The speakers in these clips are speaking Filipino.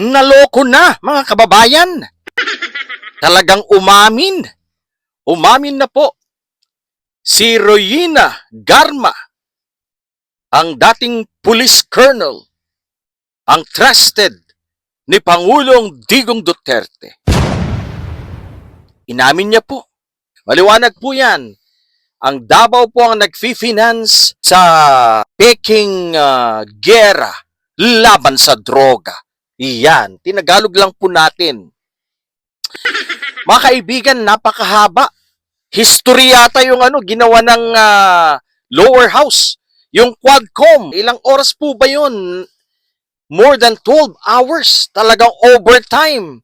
Naloko na, mga kababayan. Talagang umamin. Umamin na po. Si Royina Garma, ang dating police colonel, ang trusted ni Pangulong Digong Duterte. Inamin niya po. Maliwanag po yan. Ang Davao po ang nag-finance sa peking ah, gera laban sa droga. Iyan, tinagalog lang po natin. Mga kaibigan, napakahaba. History yata yung ano, ginawa ng ah, lower house. Yung Quadcom, ilang oras po ba yun? More than 12 hours. Talagang overtime.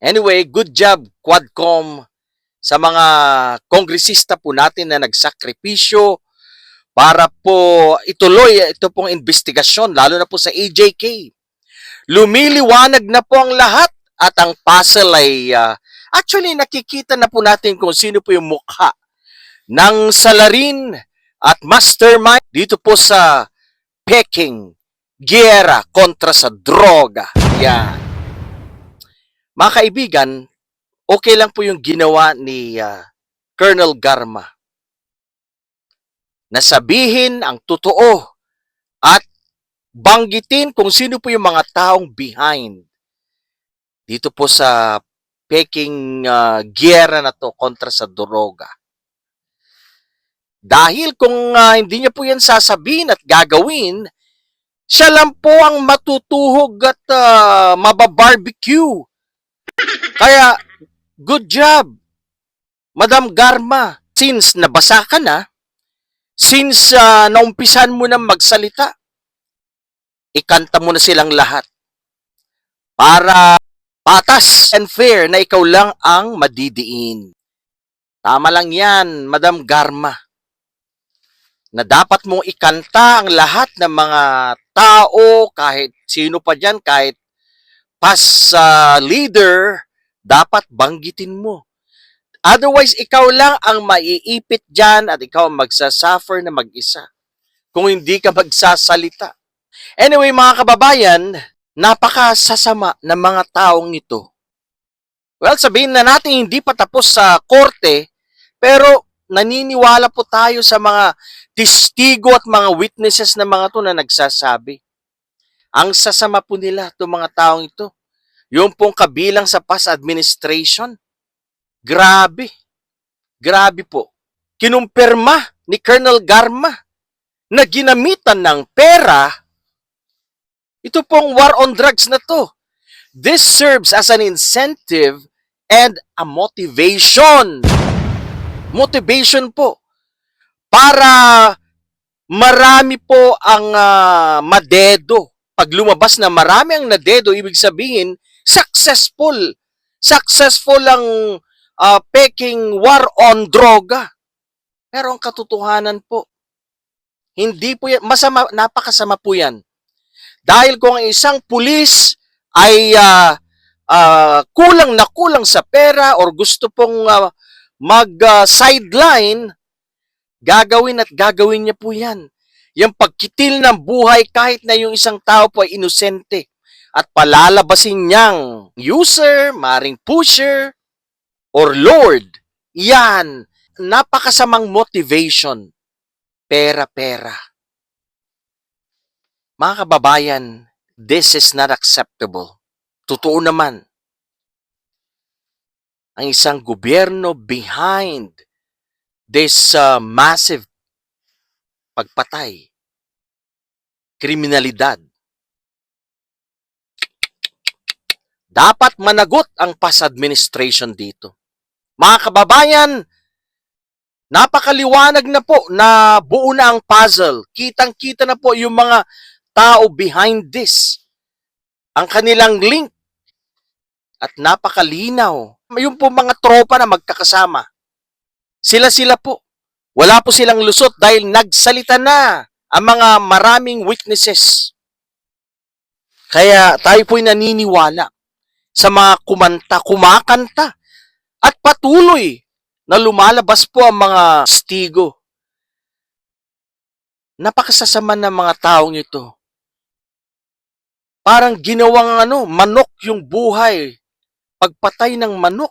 Anyway, good job Quadcom sa mga kongresista po natin na nagsakripisyo para po ituloy ito pong investigasyon, lalo na po sa AJK. Lumiliwanag na po ang lahat at ang puzzle ay ah, actually nakikita na po natin kung sino po yung mukha ng salarin at mastermind dito po sa Peking Gera kontra sa droga. Yan. Mga kaibigan, okay lang po yung ginawa ni ah, Colonel Garma na sabihin ang totoo at banggitin kung sino po yung mga taong behind dito po sa peking uh, giyera na to kontra sa droga. Dahil kung ah, hindi niya po yan sasabihin at gagawin, siya lang po ang matutuhog at ah, mababarbecue. Kaya, good job, Madam Garma. Since nabasa ka na, since ah, naumpisan mo na magsalita, ikanta mo na silang lahat. Para patas and fair na ikaw lang ang madidiin. Tama lang yan, Madam Garma. Na dapat mong ikanta ang lahat ng mga tao, kahit sino pa dyan, kahit past ah, leader, dapat banggitin mo. Otherwise, ikaw lang ang maiipit dyan at ikaw ang magsasuffer na mag-isa. Kung hindi ka magsasalita. Anyway, mga kababayan, napakasasama ng mga taong ito. Well, sabihin na natin hindi pa tapos sa korte, pero naniniwala po tayo sa mga testigo at mga witnesses na mga to na nagsasabi. Ang sasama po nila itong mga taong ito. Yung pong kabilang sa past administration. Grabe. Grabe po. Kinumpirma ni Colonel Garma na ginamitan ng pera ito pong war on drugs na to. This serves as an incentive and a motivation. Motivation po. Para marami po ang ah, madedo. Pag lumabas na marami ang nadedo, ibig sabihin, successful. Successful ang ah, peking war on droga. Pero ang katotohanan po, hindi po yan, masama, napakasama po yan. Dahil kung ang isang pulis ay ah, ah, kulang na kulang sa pera or gusto pong ah, mag-sideline, gagawin at gagawin niya po yan. Yung pagkitil ng buhay kahit na yung isang tao po ay inosente at palalabasin niyang user, maring pusher, or lord. Yan, napakasamang motivation. Pera-pera. Mga kababayan, this is not acceptable. Totoo naman. Ang isang gobyerno behind this uh, massive pagpatay, kriminalidad. Dapat managot ang past administration dito. Mga kababayan, napakaliwanag na po na buo na ang puzzle. Kitang-kita na po yung mga tao behind this. Ang kanilang link. At napakalinaw. Yung po mga tropa na magkakasama. Sila-sila po. Wala po silang lusot dahil nagsalita na ang mga maraming witnesses. Kaya tayo po'y naniniwala sa mga kumanta, kumakanta at patuloy na lumalabas po ang mga stigo. Napakasasama ng mga taong ito. Parang ginawang ano, manok yung buhay. Pagpatay ng manok.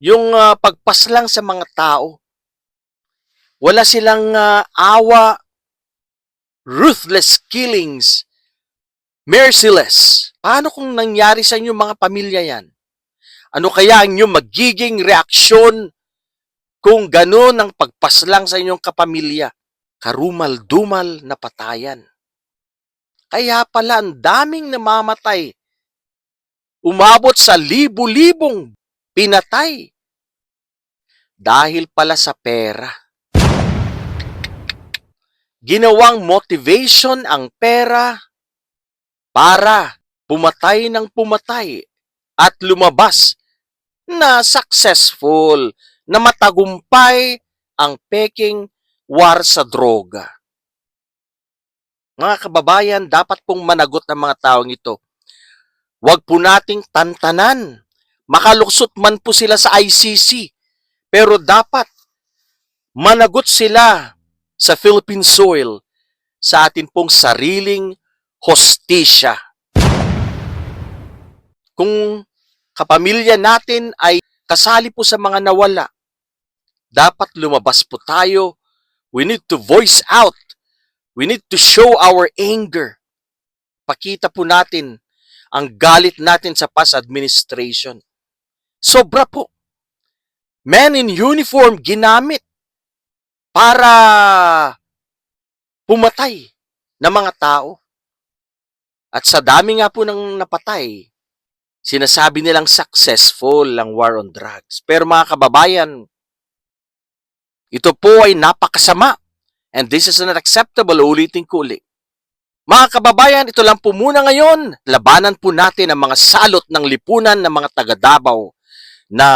Yung ah, pagpaslang sa mga tao. Wala silang ah, awa, ruthless killings, merciless. Paano kung nangyari sa inyo mga pamilya yan? Ano kaya ang inyong magiging reaksyon kung ganun ang pagpaslang sa inyong kapamilya? Karumal-dumal na patayan. Kaya pala ang daming namamatay. Umabot sa libu-libong pinatay. Dahil pala sa pera. Ginawang motivation ang pera para pumatay ng pumatay at lumabas na successful, na matagumpay ang peking war sa droga. Mga kababayan, dapat pong managot ng mga taong ito. Huwag po nating tantanan. Makaluksot man po sila sa ICC. Pero dapat managot sila sa Philippine soil sa atin pong sariling hostisya. Kung kapamilya natin ay kasali po sa mga nawala, dapat lumabas po tayo. We need to voice out. We need to show our anger. Pakita po natin ang galit natin sa past administration. Sobra po. Men in uniform ginamit para pumatay ng mga tao. At sa dami nga po ng napatay, sinasabi nilang successful ang war on drugs. Pero mga kababayan, ito po ay napakasama. And this is not acceptable. Ulitin ko ulit. Mga kababayan, ito lang po muna ngayon. Labanan po natin ang mga salot ng lipunan ng mga taga Davao na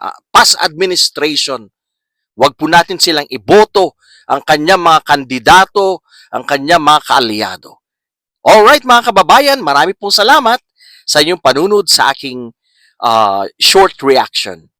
ah, past administration. Huwag po natin silang iboto ang kanyang mga kandidato, ang kanyang mga kaalyado. Alright mga kababayan, marami pong salamat sa inyong panunod sa aking ah, short reaction.